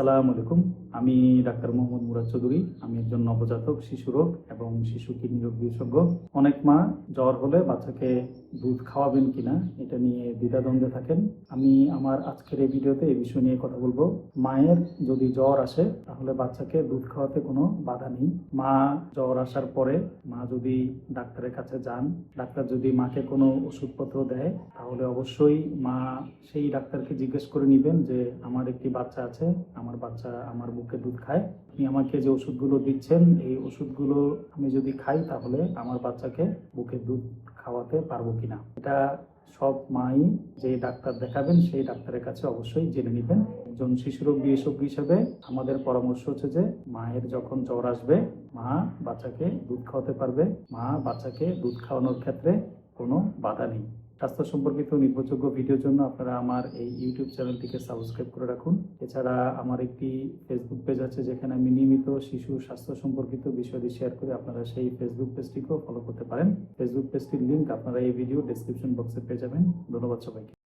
السلام عليكم. আমি ডাক্তার মোহাম্মদ মুরাদ চৌধুরী, আমি একজন নবজাতক, শিশু রোগ এবং শিশু কিডনি রোগ বিশেষজ্ঞ। অনেক মা জ্বর হলে বাচ্চাকে দুধ খাওয়াবেন কিনা এটা নিয়ে দ্বিধাদ্বন্দ্বে থাকেন। আমি আমার আজকের এই ভিডিওতে এই বিষয় নিয়ে কথা বলব। মায়ের যদি জ্বর আসে, তাহলে বাচ্চাকে দুধ খাওয়াতে কোনো বাধা নেই। মা জ্বর আসার পরে মা যদি ডাক্তারের কাছে যান, ডাক্তার যদি মাকে কোনো ওষুধপত্র দেয়, তাহলে অবশ্যই মা সেই ডাক্তারকে জিজ্ঞেস করে নেবেন যে, আমার একটি বাচ্চা আছে, আমার বাচ্চা আমার বুকে দুধ খায়। আপনি আমাকে যে ওষুধগুলো দিচ্ছেন, এই ওষুধগুলো আমি যদি খাই, তাহলে আমার বাচ্চাকে বুকে দুধ খাওয়াতে পারব কিনা? এটা সব মাই যে ডাক্তার দেখাবেন, সেই ডাক্তারের কাছে অবশ্যই জেনে নেবেন। একজন শিশুরোগ বিশেষজ্ঞ হিসেবে আমাদের পরামর্শ হচ্ছে যে, মায়ের যখন জ্বর আসবে, মা বাচ্চাকে দুধ খাওয়াতে পারবে। মা বাচ্চাকে দুধ খাওয়ানোর ক্ষেত্রে কোনো বাধা নেই। স্বাস্থ্য সম্পর্কিত নির্ভরযোগ্য ভিডিওর জন্য আপনারা আমার এই ইউটিউব চ্যানেলটিকে সাবস্ক্রাইব করে রাখুন। এছাড়া আমার একটি ফেসবুক পেজ আছে, যেখানে আমি নিয়মিত শিশু স্বাস্থ্য সম্পর্কিত বিষয়টি শেয়ার করে আপনারা সেই ফেসবুক পেজটিকেও ফলো করতে পারেন। ফেসবুক পেজটির লিঙ্ক আপনারা এই ভিডিও ডেসক্রিপশন বক্সে পেয়ে যাবেন। ধন্যবাদ সবাইকে।